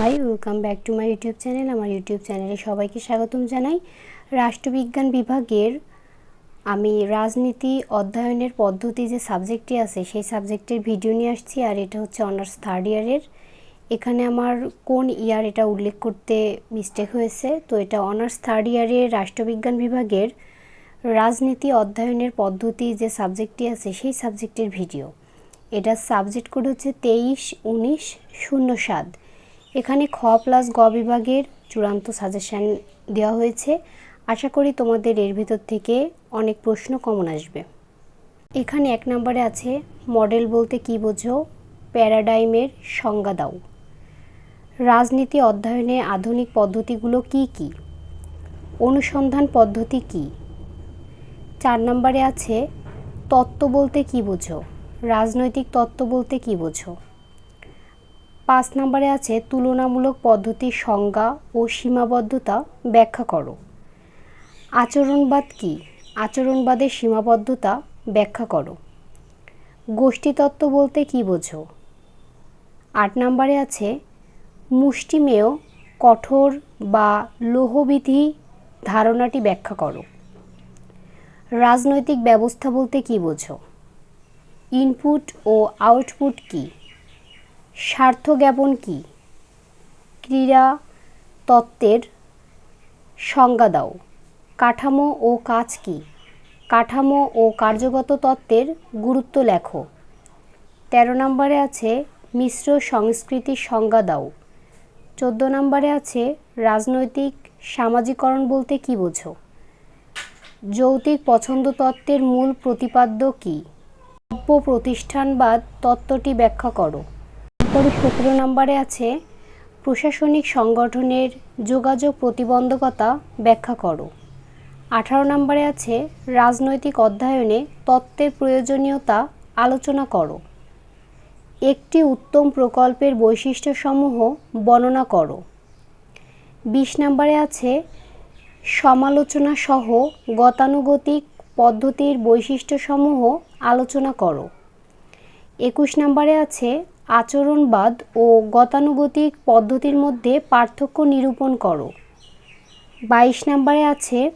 Hi welcome back to my YouTube channel আমার YouTube চ্যানেলে সবাইকে স্বাগতম জানাই। রাষ্ট্রবিজ্ঞান বিভাগের আমি রাজনীতি অধ্যয়নের পদ্ধতি যে সাবজেক্টটি আছে, সেই সাবজেক্টের ভিডিও নিয়ে আসছি, আর এটা হচ্ছে অনার্স থার্ড ইয়ারের এখানে আমার কোন ইয়ার এটা উল্লেখ করতে মিস্টেক হয়েছে। তো এটা অনার্স থার্ড ইয়ারের রাষ্ট্রবিজ্ঞান বিভাগের রাজনীতি অধ্যয়নের পদ্ধতি যে সাবজেক্টটি আছে, সেই সাবজেক্টের ভিডিও। এটার সাবজেক্ট কোড হচ্ছে তেইশ উনিশ শূন্য সাত। এখানে খ প্লাস গ বিভাগের চূড়ান্ত সাজেশান দেওয়া হয়েছে। আশা করি তোমাদের এর ভিতর থেকে অনেক প্রশ্ন কমন আসবে। এখানে এক নম্বরে আছে মডেল বলতে কি বোঝো? প্যারাডাইমের সংজ্ঞা দাও। রাজনীতি অধ্যয়নে আধুনিক পদ্ধতিগুলো কি কি? অনুসন্ধান পদ্ধতি কি? চার নম্বরে আছে, তত্ত্ব বলতে কি বোঝো? রাজনৈতিক তত্ত্ব বলতে কি বোঝো? পাঁচ নম্বরে আছে, তুলনামূলক পদ্ধতির সংজ্ঞা ও সীমাবদ্ধতা ব্যাখ্যা করো। আচরণবাদ কি? আচরণবাদের সীমাবদ্ধতা ব্যাখ্যা করো। গোষ্ঠীতত্ত্ব বলতে কি বোঝো? আট নম্বরে আছে, মুষ্টিমেয়, কঠোর বা লোহবিধি ধারণাটি ব্যাখ্যা করো। রাজনৈতিক ব্যবস্থা বলতে কি বোঝো? ইনপুট ও আউটপুট কি? স্বার্থ জ্ঞাপন কি? ক্রীড়া তত্ত্বের সংজ্ঞা দাও। কাঠামো ও কাজ কি? কাঠামো ও কার্যগত তত্ত্বের গুরুত্ব লেখো। তেরো নম্বরে আছে মিশ্র সংস্কৃতির সংজ্ঞা দাও। চোদ্দ নম্বরে আছে রাজনৈতিক সামাজিকরণ বলতে কি বোঝো? যৌতিক পছন্দ তত্ত্বের মূল প্রতিপাদ্য কী? প্রতিষ্ঠানবাদ তত্ত্বটি ব্যাখ্যা করো। তারপরে সতেরো নম্বরে আছে, প্রশাসনিক সংগঠনের যোগাযোগ প্রতিবন্ধকতা ব্যাখ্যা করো। আঠারো নম্বরে আছে, রাজনৈতিক অধ্যয়নে তত্ত্বের প্রয়োজনীয়তা আলোচনা করো। একটি উত্তম প্রকল্পের বৈশিষ্ট্যসমূহ বর্ণনা করো। বিশ নম্বরে আছে, সমালোচনা সহ গতানুগতিক পদ্ধতির বৈশিষ্ট্যসমূহ আলোচনা করো। একুশ নম্বরে আছে আচরণবাদ ও গতানুগতিক পদ্ধতির মধ্যে পার্থক্য নিরূপণ করো। বাইশ নম্বরে আছে,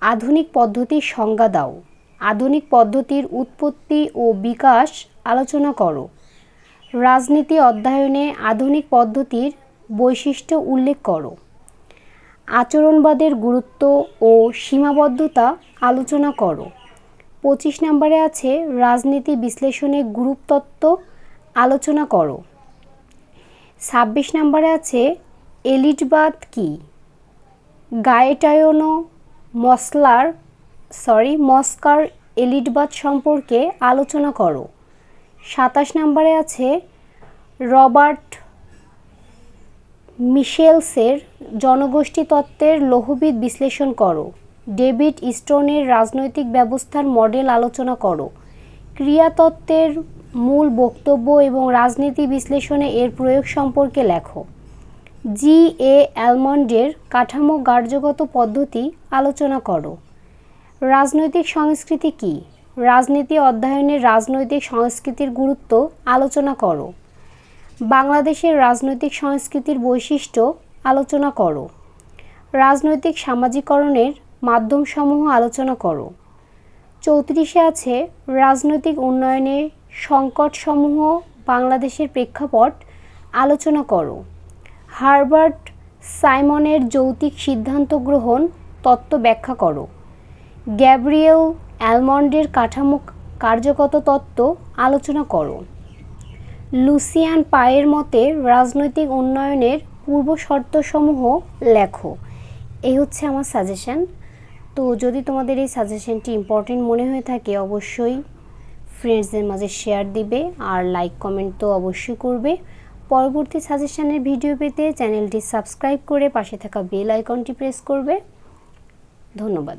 আধুনিক পদ্ধতির সংজ্ঞা দাও। আধুনিক পদ্ধতির উৎপত্তি ও বিকাশ আলোচনা করো। রাজনীতি অধ্যয়নে আধুনিক পদ্ধতির বৈশিষ্ট্য উল্লেখ করো। আচরণবাদের গুরুত্ব ও সীমাবদ্ধতা আলোচনা করো। পঁচিশ নম্বরে আছে, রাজনীতি বিশ্লেষণে গ্রুপতত্ত্ব আলোচনা করো। ছাব্বিশ নম্বরে আছে এলিটবাদ কি? গায়েটায়নো মসলার, সরি, মস্কার এলিটবাদ সম্পর্কে আলোচনা করো। সাতাশ নম্বরে আছে, রবার্ট মিশেলসের জনগোষ্ঠী তত্ত্বের লোহবিদ বিশ্লেষণ করো। ডেভিড স্টোনের রাজনৈতিক ব্যবস্থার মডেল আলোচনা করো। ক্রিয়াতত্ত্বের মূল বক্তব্য এবং রাজনীতি বিশ্লেষণে এর প্রয়োগ সম্পর্কে লেখো। জি এ অ্যালমন্ডের কাঠামো কার্যগত পদ্ধতি আলোচনা করো। রাজনৈতিক সংস্কৃতি কী? রাজনীতি অধ্যয়নে রাজনৈতিক সংস্কৃতির গুরুত্ব আলোচনা করো। বাংলাদেশের রাজনৈতিক সংস্কৃতির বৈশিষ্ট্য আলোচনা করো। রাজনৈতিক সামাজিকরণের মাধ্যমসমূহ আলোচনা করো। চৌত্রিশে আছে রাজনৈতিক উন্নয়নের সংকটসমূহ বাংলাদেশের প্রেক্ষাপট আলোচনা করো। হারবার্ট সাইমনের যৌতিক সিদ্ধান্ত গ্রহণ তত্ত্ব ব্যাখ্যা করো। গ্যাব্রিয়েল অ্যালমন্ডের কাঠামো কার্যগত তত্ত্ব আলোচনা করো। লুসিয়ান পায়ের মতে রাজনৈতিক উন্নয়নের পূর্ব শর্তসমূহ লেখো। এই হচ্ছে আমার সাজেশন তো যদি তোমাদের এই সাজেশনটি ইম্পর্টেন্ট মনে হয়ে থাকে, অবশ্যই ফ্রেন্ডসদের মাঝে শেয়ার দিবে আর লাইক কমেন্ট তো অবশ্যই করবে। পরবর্তী সাজেশনের ভিডিও পেতে চ্যানেলটি সাবস্ক্রাইব করে পাশে থাকা বেল আইকনটি প্রেস করবে। ধন্যবাদ।